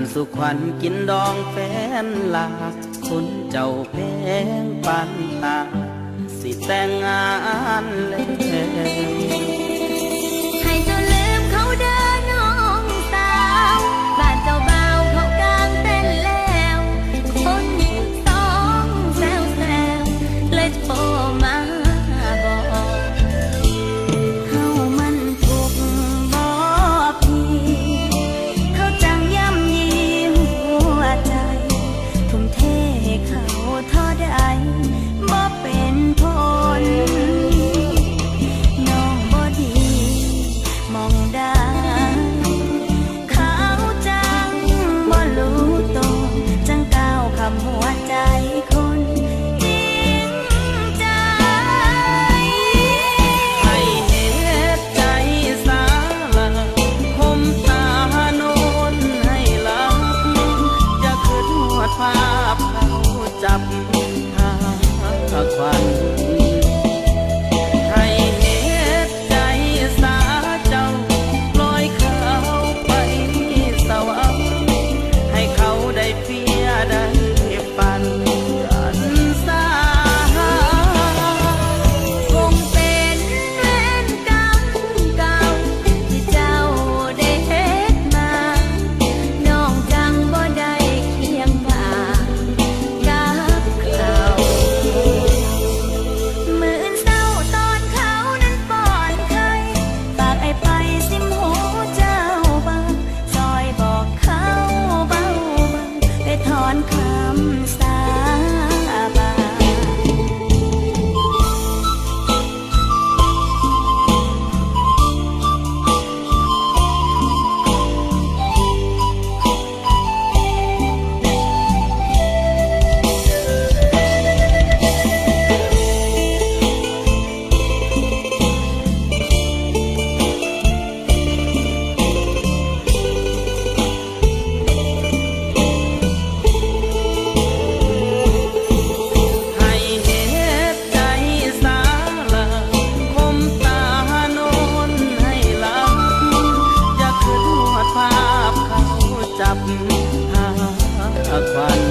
านสุขวัญกินดองแฟนลาคนเจ้าแพงปันตาสิแต่งงานแล้ว จับ หาควัน